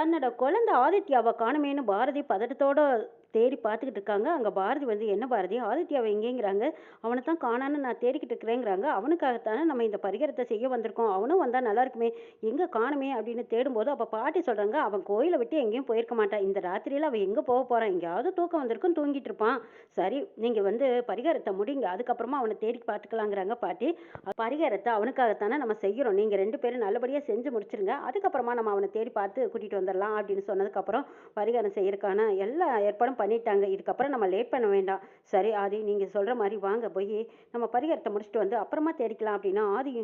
தன்னோட குழந்தை ஆதித்யாவை காணுமேன்னு பாரதி பதட்டத்தோட தேடி பார்த்துக்கிட்டு இருக்காங்க. அங்கே பாரதி வந்து என்ன பாரதி? ஆதித்யாவை எங்கேங்கிறாங்க? அவனை தான் காணான்னு நான் தேடிக்கிட்டு இருக்கிறேங்கிறாங்க. அவனுக்காகத்தானே நம்ம இந்த பரிகாரத்தை செய்ய வந்திருக்கோம். அவனும் வந்தால் நல்லா இருக்குமே. எங்கே காணுமே? அப்படின்னு தேடும்போது அப்போ பாட்டி சொல்கிறாங்க அவன் கோயிலை விட்டு எங்கேயும் போயிருக்க மாட்டான். இந்த ராத்திரியில் அவன் எங்கே போக போகிறான் எங்கேயாவது தூக்கம் வந்திருக்கும் தூங்கிட்டு இருப்பான். சரி நீங்கள் வந்து பரிகாரத்தை முடிங்க. அதுக்கப்புறமா அவனை தேடி பார்த்துக்கலாங்கிறாங்க பாட்டி. பரிகாரத்தை அவனுக்காகத்தானே நம்ம செய்கிறோம் நீங்கள் ரெண்டு பேரும் நல்லபடியாக செஞ்சு முடிச்சிருங்க. அதுக்கப்புறமா நம்ம அவனை தேடி பார்த்து கூட்டிகிட்டு வந்துடலாம் அப்படின்னு சொன்னதுக்கப்புறம் பரிகாரம் செய்யறதுக்கான எல்லா ஏற்பாடும் பண்ணிட்டாங்க. இதுக்கப்புறம் நம்ம லேட் பண்ண வேண்டாம். சரி ஆதி நீங்கள் சொல்கிற மாதிரி வாங்க. போய் நம்ம பரிகாரத்தை முடிச்சுட்டு வந்து அப்புறமா தேடிக்கலாம் அப்படின்னா ஆதி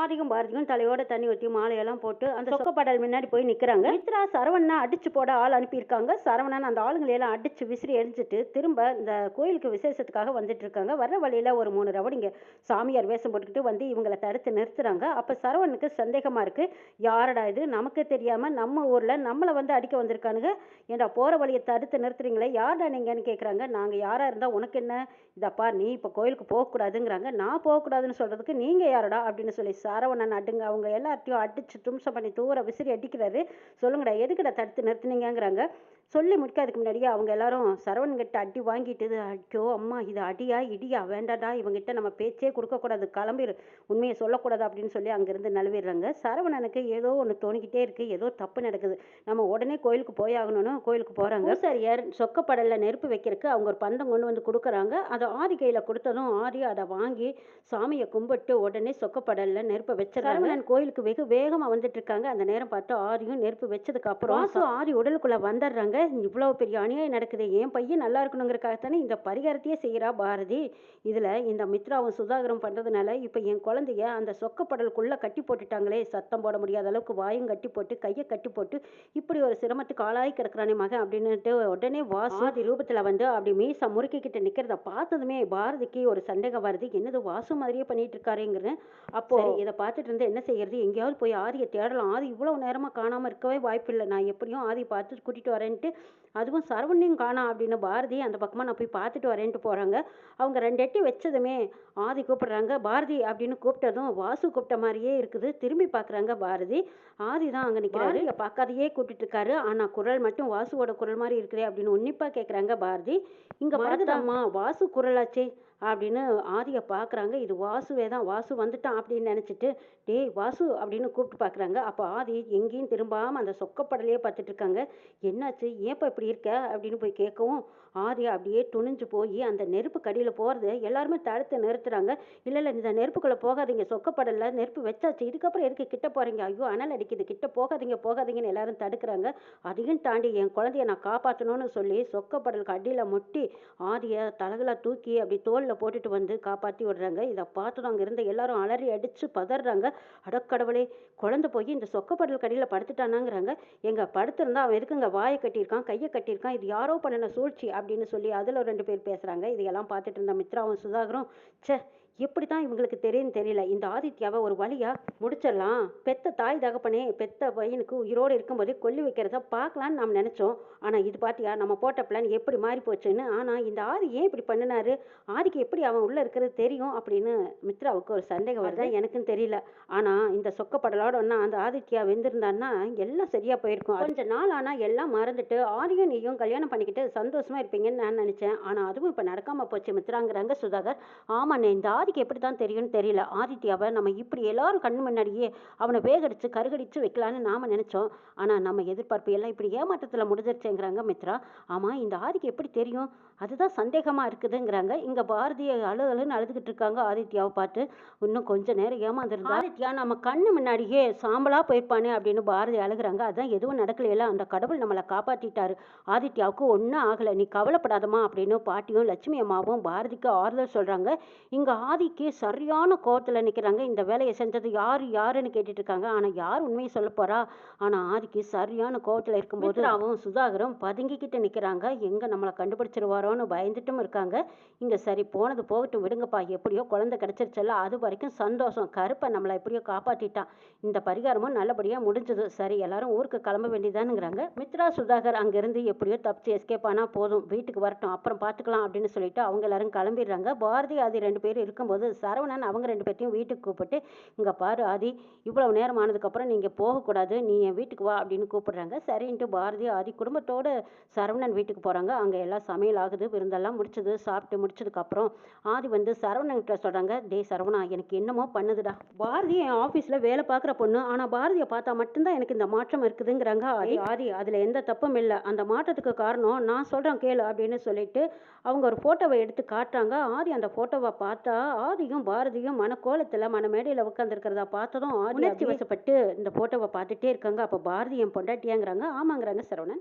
ஆதிக்கும் பாரதிக்கும் தலையோட தண்ணி ஊற்றி மாலையெல்லாம் போட்டு அந்த சொக்கப்படல் முன்னாடி போய் நிற்கிறாங்க மித்ரா சரவணா அடிச்சு போட ஆள் அனுப்பியிருக்காங்க. சரவணன் அந்த ஆளுங்களையெல்லாம் அடிச்சு விசிறி எரிஞ்சிட்டு திரும்ப இந்த கோயிலுக்கு விசேஷத்துக்காக வந்துட்டு இருக்காங்க. வர்ற வழியில் ஒரு மூணு ரவடிங்க சாமியார் வேஷம் போட்டுக்கிட்டு வந்து இவங்களை தடுத்து நிறுத்துறாங்க. அப்போ சரவணனுக்கு சந்தேகமாக இருக்கு. யாரடா இது? நமக்கு தெரியாமல் நம்ம ஊரில் நம்மளை வந்து அடிக்க வந்திருக்கானுங்க. ஏன்டா போகிற வழியை தடுத்து நிறுத்துறீங்களே? யார்டா நீங்கன்னு கேட்குறாங்க நாங்கள் யாராக இருந்தால் உனக்கு என்ன? இதப்பா நீ இப்போ கோயிலுக்கு போகக்கூடாதுங்கிறாங்க. நான் போகக்கூடாதுன்னு சொல்கிறதுக்கு நீங்கள் யாரடா? அப்படின்னு சொல்லி சரவணன் அடுங்க அவங்க எல்லார்ட்டையும் அடிச்சு தும்சம் பண்ணி தூர விசிறி அடிக்கிறாரு. சொல்லுங்கடா எதுக்குடா தடுத்து நிறுத்துனீங்கங்கிறாங்க. சொல்லி முடிக்காதுக்கு முன்னாடியே அவங்க எல்லாரும் சரவணன் கிட்ட அடி வாங்கிட்டு இது அம்மா இது அடியா இடியா வேண்டாடா இவங்கிட்ட நம்ம பேச்சே கொடுக்கக்கூடாது கிளம்பிடு உண்மையை சொல்லக்கூடாது அப்படின்னு சொல்லி அங்கேருந்து நழுவிடுறாங்க. சரவணனுக்கு ஏதோ ஒன்று தோணிக்கிட்டே இருக்கு. ஏதோ தப்பு நடக்குது. நம்ம உடனே கோயிலுக்கு போயாகணும்னு கோயிலுக்கு போகிறாங்க சரியார் சொக்கப்படலில் நெருப்பு வைக்கிறதுக்கு அவங்க ஒரு பந்தம் கொண்டு வந்து கொடுக்குறாங்க. அதை ஆதி கையில் கொடுத்ததும் ஆதி அதை வாங்கி சாமியை கும்பிட்டு உடனே சொக்கப்படலில் நெருப்பை வச்சிடறாங்க. சரவணன் கோயிலுக்கு வெகு வேகமாக வந்துட்டு இருக்காங்க அந்த நேரம் பார்த்து ஆதியும் நெருப்பு வச்சதுக்கு அப்புறம் வாசு ஆதி உடலுக்குள்ள வந்துடுறாங்க. இவ்வளோ பெரிய அநியாயம் நடக்குது. என் பையன் நல்லா இருக்கணுங்கிறக்காகத்தானே இந்த பரிகாரத்தையே செய்கிறா பாரதி. இதில் இந்த மித்ராவும் சுதாகரம் பண்ணுறதுனால இப்போ என் குழந்தைய அந்த சொக்கப்படலுக்குள்ளே கட்டி போட்டுட்டாங்களே. சத்தம் போட முடியாத அளவுக்கு வாயும் கட்டி போட்டு கையை கட்டி போட்டு இப்படி ஒரு சிரமத்துக்கு ஆளாகி கிடக்குறானே மகன் அப்படின்னுட்டு உடனே வாசு ஆதி ரூபத்தில் வந்து அப்படி மீசா முறுக்கிக்கிட்டு நிற்கிறத பார்த்ததுமே பாரதிக்கு ஒரு சந்தேகம் வருது. என்னது வாசு மாதிரியே பண்ணிட்டு இருக்காருங்கிறேன். அப்போ இதை பார்த்துட்டு இருந்து என்ன செய்யறது எங்கேயாவது போய் ஆதியை தேடலாம். ஆதி இவ்வளோ நேரமாக காணாமல் இருக்கவே வாய்ப்பில்லை. நான் எப்படியும் ஆதி பார்த்து கூட்டிகிட்டு வரேன்ட்டு அதுவும் சரவணையும் காணோம் அப்படின்னு பாரதி அந்த பக்கமாக நான் போய் பார்த்துட்டு வரேன்ட்டு போகிறாங்க அவங்க ரெண்டு எட்டி வச்சதுமே ஆதி கூப்பிடுறாங்க பாரதி அப்படின்னு கூப்பிட்டதும் வாசு கூப்பிட்ட மாதிரியே இருக்குது. திரும்பி பார்க்குறாங்க பாரதி. ஆதி தான் அங்கே நிற்கிறாரு இங்கே பார்க்காதையே கூட்டிட்டு இருக்காரு. ஆனால் குரல் மட்டும் வாசுவோட குரல் மாதிரி இருக்கிறே அப்படின்னு உன்னிப்பாக கேட்குறாங்க பாரதி. இங்கே பார்த்துட்டாம்மா வாசு குரலாச்சே. அப்படின்னு ஆதியை பார்க்குறாங்க. இது வாசுவே தான். வாசு வந்துட்டான் அப்படின்னு நினச்சிட்டு டேய் வாசு அப்படின்னு கூப்பிட்டு பார்க்குறாங்க. அப்போ ஆதி எங்கேயும் திரும்பாமல் அந்த சொக்கப்படலையே பார்த்துட்டு இருக்காங்க என்னாச்சு? ஏன்ப்பா இப்படி இருக்க? அப்படின்னு போய் கேட்கவும் ஆதி அப்படியே துணிஞ்சு போய் அந்த நெருப்பு கடியில் போகிறது எல்லாருமே தடுத்து நிறுத்துறாங்க. இல்லை இல்லை இந்த நெருப்புக்குள்ளே போகாதீங்க. சொக்கப்படல நெருப்பு வச்சாச்சு. இதுக்கப்புறம் எதுக்கு கிட்ட போகிறீங்க ஐயோ அனல் அடிக்குது. கிட்ட போகாதீங்க போகாதீங்கன்னு எல்லாரும் தடுக்கிறாங்க. அதையும் தாண்டி என் குழந்தைய நான் காப்பாற்றணும்னு சொல்லி சொக்கப்படலுக்கு அடியில் முட்டி ஆதியை தலகில் தூக்கி அப்படி தோளில் போட்டுட்டு வந்து காப்பாற்றி விடுறாங்க. இதை பார்த்து அங்கே இருந்த எல்லாரும் அலறி அடித்து பதறாங்க. அடக்கடவுளே குழந்தை போய் இந்த சொக்கப்படல் கடையில் படுத்துட்டானாங்கிறாங்க. எங்கள் படுத்திருந்தா அவன் எதுக்குங்க வாயை கட்டியிருக்கான் கையை கட்டியிருக்கான் இது யாரோ பண்ணின சூழ்ச்சி அப்படின்னு சொல்லி அதில் ரெண்டு பேர் பேசுகிறாங்க இதையெல்லாம் பார்த்துட்டு இருந்த மித்ராவும் சுதாகரும் ச்சே எப்படி தான் இவங்களுக்கு தெரியும்னு தெரியல. இந்த ஆதித்யாவை ஒரு வழியா முடிச்சிடலாம். பெத்த தாய் தகப்பனே பெத்த பையனுக்கு உயிரோடு இருக்கும்போதே கொல்லி வைக்கிறத பார்க்கலான்னு நாம் நினச்சோம். ஆனால் இது பார்த்தியா நம்ம போட்ட பிளான் எப்படி மாறி போச்சுன்னு? ஆனால் இந்த ஆதி ஏன் இப்படி பண்ணினாரு? ஆதிக்கு எப்படி அவன் உள்ளே இருக்கிறது தெரியும்? அப்படின்னு மித்ராவுக்கு ஒரு சந்தேகம் வருதா. எனக்குன்னு தெரியல. ஆனால் இந்த சொக்கப்படலோட ஒன்றா அந்த ஆதித்யா வெந்திருந்தான்னா எல்லாம் சரியாக போயிருக்கும். கொஞ்ச நாள் ஆனால் எல்லாம் மறந்துட்டு ஆதியும் நீயும் கல்யாணம் பண்ணிக்கிட்டு சந்தோஷமா இருப்பீங்கன்னு நான் நினச்சேன். ஆனால் அதுவும் இப்போ நடக்காமல் போச்சு மித்ராங்கிறாங்க சுதாகர். ஆமாண்ணே இந்த ஆதிக்கு எப்படி தான் தெரியும்னு தெரியல. ஆதித்யாவை நம்ம இப்படி எல்லாரும் கண்ணு முன்னாடியே அவனை வேகடிச்சு கருகடிச்சு வைக்கலான்னு நாம நினைச்சோம். ஆனா நம்ம எதிர்பார்ப்பு எல்லாம் இப்படி ஏமாற்றத்துல முடிஞ்சிருச்சேங்கிறாங்க மித்ரா. ஆமா இந்த ஆதிக்கு எப்படி தெரியும்? அதுதான் சந்தேகமா இருக்குதுங்கிறாங்க. இங்க பாரதிய அழு அழுன்னு அழுதுகிட்டு இருக்காங்க ஆதித்யாவை பார்த்து. இன்னும் கொஞ்ச நேரம் ஏமாந்துருந்தா ஆதித்யா நம்ம கண்ணு முன்னாடியே சாம்பலா போயிருப்பானே அப்படின்னு பாரதி அழுகுறாங்க. அதான் எதுவும் நடக்கலையில அந்த கடவுள் நம்மளை காப்பாத்திட்டாரு. ஆதித்யாவுக்கு ஒன்றும் ஆகலை. நீ கவலைப்படாதம்மா அப்படின்னு பாட்டியும் லட்சுமி அம்மாவும் பாரதிக்கு ஆறுதல் சொல்றாங்க. இங்க ஆதிக்கு சரியான கோவத்துல நிக்கிறாங்க. இந்த வேலையை செஞ்சது யாரு யாருன்னு கேட்டுட்டு இருக்காங்க ஆனா யார் உண்மையை சொல்ல போறா? ஆனா ஆதிக்கு சரியான கோவத்துல இருக்கும்போது அவன் சுதாகரும் பதுங்கிக்கிட்டு நிக்கிறாங்க. எங்க நம்மளை கண்டுபிடிச்சிருவாரோன்னு பயந்துட்டும் இருக்காங்க. இங்கே சரி போனது போகட்டும் விடுங்கப்பா. எப்படியோ குழந்தை கிடைச்சிருச்சல்ல அது வரைக்கும் சந்தோஷம். கருப்பை நம்மளை எப்படியோ காப்பாற்றிட்டான் இந்த பரிகாரமும் நல்லபடியாக முடிஞ்சது. சரி எல்லாரும் ஊருக்கு கிளம்ப வேண்டியதானுங்கிறாங்க மித்ரா சுதாகர் அங்கேருந்து எப்படியோ தப்பிச்சு எஸ்கேப் ஆனால் போதும். வீட்டுக்கு வரட்டும் அப்புறம் பார்த்துக்கலாம் அப்படின்னு சொல்லிட்டு அவங்க எல்லாரும் கிளம்பிடுறாங்க. பாரதி ஆதி ரெண்டு பேரும் இருக்கும் இருக்கும்போது சரவணன் அவங்க ரெண்டு பேர்த்தையும் வீட்டுக்கு கூப்பிட்டு இங்கே பாரு ஆதி இவ்வளவு நேரம் ஆனதுக்கப்புறம் நீங்கள் போகக்கூடாது. நீ என் வீட்டுக்கு வா அப்படின்னு கூப்பிடுறாங்க. சரின்ட்டு பாரதி ஆதி குடும்பத்தோடு சரவணன் வீட்டுக்கு போகிறாங்க அங்கே எல்லாம் சமையல் ஆகுது விருந்தெல்லாம் முடிச்சது சாப்பிட்டு முடிச்சதுக்கப்புறம் ஆதி வந்து சரவணன்கிட்ட சொல்கிறாங்க டேய் சரவணா எனக்கு என்னமோ பண்ணுதுடா. பாரதி என் ஆஃபீஸில் வேலை பார்க்குற பொண்ணு ஆனால் பாரதியை பார்த்தா மட்டும்தான் எனக்கு இந்த மாற்றம் இருக்குதுங்கிறாங்க ஆதி. ஆதி அதில் எந்த தப்பும் இல்லை. அந்த மாற்றத்துக்கு காரணம் நான் சொல்கிறேன் கேளு அப்படின்னு சொல்லிட்டு அவங்க ஒரு ஃபோட்டோவை எடுத்து காட்டுறாங்க. ஆதி அந்த ஃபோட்டோவை பார்த்தா ஆதியும் பாரதியும் மனக்கோலத்தில் மன மேடையில் உட்காந்துருக்கிறதா பார்த்ததும் ஆதி வசப்பட்டு இந்த ஃபோட்டோவை பார்த்துட்டே இருக்காங்க. அப்போ பாரதி என் பொண்டாட்டியாங்கிறாங்க. ஆமாங்கிறாங்க சரவணன்.